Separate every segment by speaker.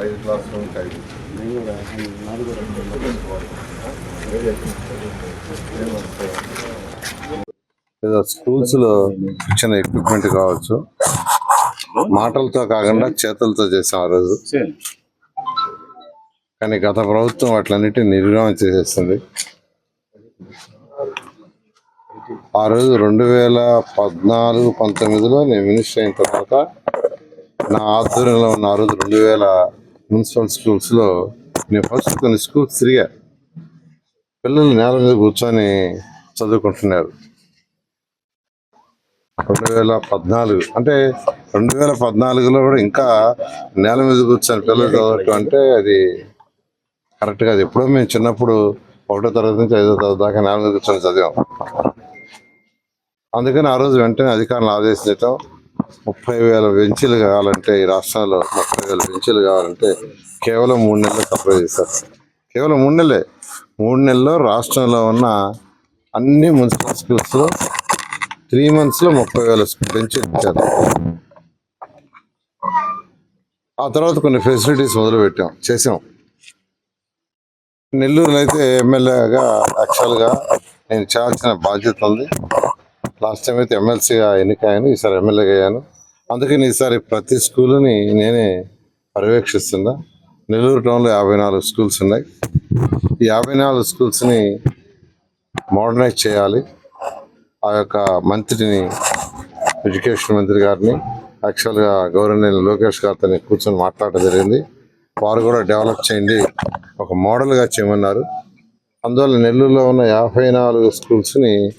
Speaker 1: ఐదు క్లాస్ రూమ్కి ఐదు ఏదో స్కూల్స్లో ఇచ్చిన ఎక్విప్మెంట్ కావచ్చు. మాటలతో కాకుండా చేతులతో చేసాం ఆ రోజు. కానీ గత ప్రభుత్వం వాటిలన్నిటిని నిర్వహణ చేసేస్తుంది. ఆ రోజు రెండు వేల పద్నాలుగు పంతొమ్మిదిలో నేను మినిస్టర్ అయిన తర్వాత నా ఆధ్వర్యంలో ఉన్న ఆ రోజు రెండు వేల మున్సిపల్ స్కూల్స్లో నేను ఫస్ట్ కొన్ని స్కూల్స్ తిరిగా పిల్లలు నేల మీద కూర్చొని చదువుకుంటున్నారు. రెండు వేల పద్నాలుగు అంటే రెండు వేల పద్నాలుగులో కూడా ఇంకా నేల మీద కూర్చొని పిల్లలు చదవటం అంటే అది కరెక్ట్ కాదు. ఎప్పుడో మేము చిన్నప్పుడు ఒకటో తరగతి నుంచి ఐదో తరగతి దాకా నేల మీద కూర్చొని చదివాం. అందుకని ఆ రోజు వెంటనే అధికారులు ఆదేశించటం ముప్పై వేల బెంచీలు కావాలంటే ఈ రాష్ట్రంలో ముప్పై వేల బెంచీలు కావాలంటే కేవలం మూడు నెలలు సప్లై చేశారు కేవలం మూడు నెలలే. మూడు నెలల్లో రాష్ట్రంలో ఉన్న అన్ని మున్సిపల్ స్కూల్స్లో త్రీ మంత్స్లో ముప్పై వేల బెంచీలు ఇచ్చారు ఆ తర్వాత కొన్ని ఫెసిలిటీస్ మొదలుపెట్టాం చేసాం. నెల్లూరులో అయితే ఎమ్మెల్యేగా యాక్చువల్గా నేను చేయాల్సిన బాధ్యత ఉంది. లాస్ట్ టైం అయితే ఎమ్మెల్సీగా ఎన్నికయ్యాను ఈసారి ఎమ్మెల్యేగా అయ్యాను. అందుకని ఈసారి ప్రతి స్కూల్ని నేనే పర్యవేక్షిస్తున్నా. నెల్లూరు టౌన్లో యాభై నాలుగు స్కూల్స్ ఉన్నాయి. ఈ యాభై నాలుగు స్కూల్స్ని మోడర్నైజ్ చేయాలి. ఆ యొక్క మంత్రిని ఎడ్యుకేషన్ మంత్రి గారిని యాక్చువల్గా గవర్నర్ లోకేష్ గారితో కూర్చొని మాట్లాడడం జరిగింది. వారు కూడా డెవలప్ చేయండి ఒక మోడల్గా చేయమన్నారు. అందువల్ల నెల్లూరులో ఉన్న యాభై నాలుగు స్కూల్స్ని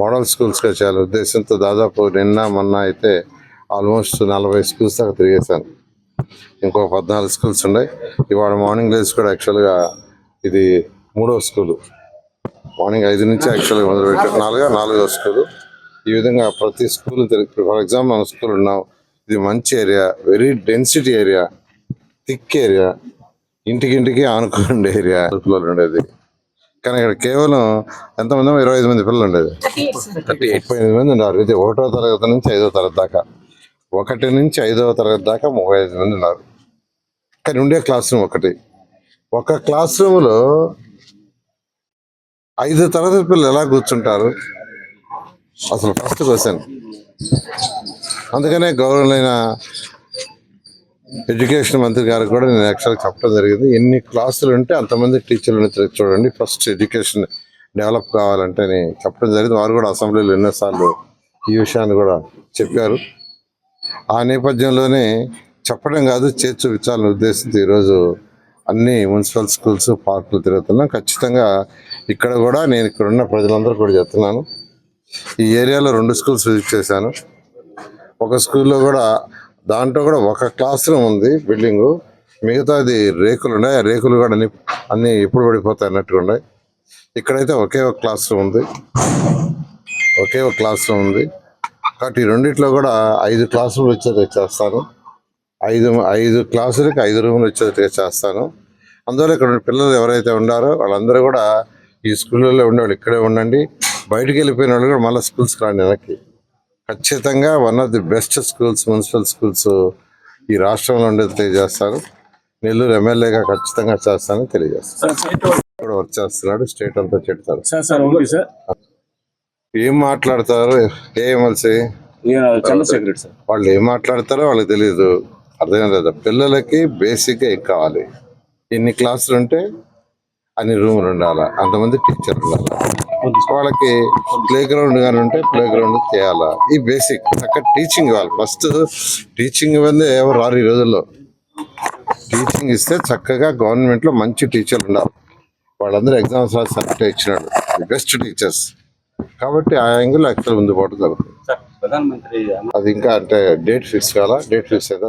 Speaker 1: మోడల్ స్కూల్స్గా చేయాలి. ఉద్దేశంతో దాదాపు నిన్న మొన్న అయితే ఆల్మోస్ట్ నలభై స్కూల్స్ దాకా తిరిగేశాను. ఇంకో పద్నాలుగు స్కూల్స్ ఉన్నాయి. ఇవాళ మార్నింగ్ లేచి కూడా యాక్చువల్గా ఇది మూడో స్కూలు. మార్నింగ్ ఐదు నుంచి యాక్చువల్గా మొదలు పెట్టారు నాలుగో నాలుగో స్కూలు. ఈ విధంగా ప్రతి స్కూల్ తిరిగి ఫర్ ఎగ్జాంపుల్ మన స్కూల్ ఉన్నాం. ఇది మంచి area very density area thick area ఇంటికింటికి ఆనుకోండి ఏరియా పిల్లలు ఉండేది కానీ ఇక్కడ కేవలం ఎంతమంది ఇరవై ఐదు మంది పిల్లలు ఉండేది. థర్టీ ముప్పై ఎనిమిది మంది ఉన్నారు. ఇది ఒకటో తరగతి నుంచి ఐదో తరగతి దాకా. ఒకటి నుంచి ఐదవ తరగతి దాకా ముప్పై ఐదు మంది ఉన్నారు. కానీ ఉండే క్లాస్ రూమ్ ఒకటి. ఒక క్లాస్ రూమ్లో ఐదు తరగతి పిల్లలు ఎలా కూర్చుంటారు? అసలు ఫస్ట్ క్వశ్చన్ అందుకనే గౌరవమైన ఎడ్యుకేషన్ మంత్రి గారు కూడా నేను యాక్చువల్గా చెప్పడం జరిగింది. ఎన్ని క్లాసులు ఉంటే అంతమంది టీచర్లు ఉంటే చూడండి. ఫస్ట్ ఎడ్యుకేషన్ డెవలప్ కావాలంటే అని చెప్పడం జరిగింది. వారు కూడా అసెంబ్లీలో ఎన్నోసార్లు ఈ విషయాన్ని కూడా చెప్పారు. ఆ నేపథ్యంలోనే చెప్పడం కాదు చేసి చూపించాలని ఉద్దేశంతో ఈరోజు అన్ని మున్సిపల్ స్కూల్స్ పార్కులు తిరుగుతున్నాం. ఖచ్చితంగా ఇక్కడ కూడా నేను ఇక్కడ ఉన్న ప్రజలందరూ కూడా చెప్తున్నాను ఈ ఏరియాలో రెండు స్కూల్స్ విజిట్ చేశాను. ఒక స్కూల్లో కూడా దాంట్లో కూడా ఒక క్లాస్ రూమ్ ఉంది బిల్డింగ్. మిగతాది రేకులు ఉన్నాయి. ఆ రేకులు కూడా అన్ని అన్ని ఎప్పుడు పడిపోతాయి అన్నట్టుగా ఉన్నాయి. ఇక్కడైతే ఒకే ఒక క్లాస్ రూమ్ ఉంది. ఒకే ఒక క్లాస్ రూమ్ ఉంది. కాబట్టి ఈ రెండిట్లో కూడా ఐదు క్లాస్ రూమ్లు వచ్చేది చేస్తాను. ఐదు ఐదు క్లాసులకి ఐదు రూములు వచ్చేట్టుగా చేస్తాను. అందువల్ల ఇక్కడ పిల్లలు ఎవరైతే ఉన్నారో వాళ్ళందరూ కూడా ఈ స్కూళ్ళల్లో ఉండేవాళ్ళు ఇక్కడే ఉండండి. బయటికి వెళ్ళిపోయిన వాళ్ళు కూడా మళ్ళీ స్కూల్స్కి రాండి వెనక్కి. ఖచ్చితంగా one of the best schools municipal schools ఈ రాష్ట్రంలో ఉండేది తెలియజేస్తాను. నెల్లూరు ఎమ్మెల్యేగా ఖచ్చితంగా చేస్తానని తెలియజేస్తాను. కూడా వర్క్ చేస్తున్నాడు స్టేట్ అంతా చెప్తారు. ఏం మాట్లాడతారు? ఏ ఎమ్మెల్సీ
Speaker 2: నేను చంద్రశేఖర్ సార్.
Speaker 1: వాళ్ళు ఏం మాట్లాడతారో వాళ్ళకి తెలియదు అర్థం లేదా పిల్లలకి బేసిక్గా ఏం కావాలి. ఎన్ని క్లాసులు ఉంటే అన్ని రూములు ఉండాలా? అంతమంది టీచర్ ఉండాలా? వాళ్ళకి ప్లే గ్రౌండ్ కానీ ఉంటే ప్లే గ్రౌండ్ చేయాలా? ఈ బేసిక్ అక్కడ టీచింగ్ ఇవ్వాలి ఫస్ట్ టీచింగ్ ఇవ్వండి ఎవరు రారు ఈ రోజుల్లో. టీచింగ్ ఇస్తే చక్కగా గవర్నమెంట్లో మంచి టీచర్లు ఉండాలి. వాళ్ళందరూ ఎగ్జామ్స్ రాసి సర్టిఫికేట్ ఇచ్చినాడు. బెస్ట్ టీచర్స్ కాబట్టి ఆ యాంగిల్ యాక్చువల్ ముందు పోవడం జరుగుతుంది. అది ఇంకా అంటే డేట్ ఫిక్స్ కావాలా? డేట్ ఫిక్స్ అయితే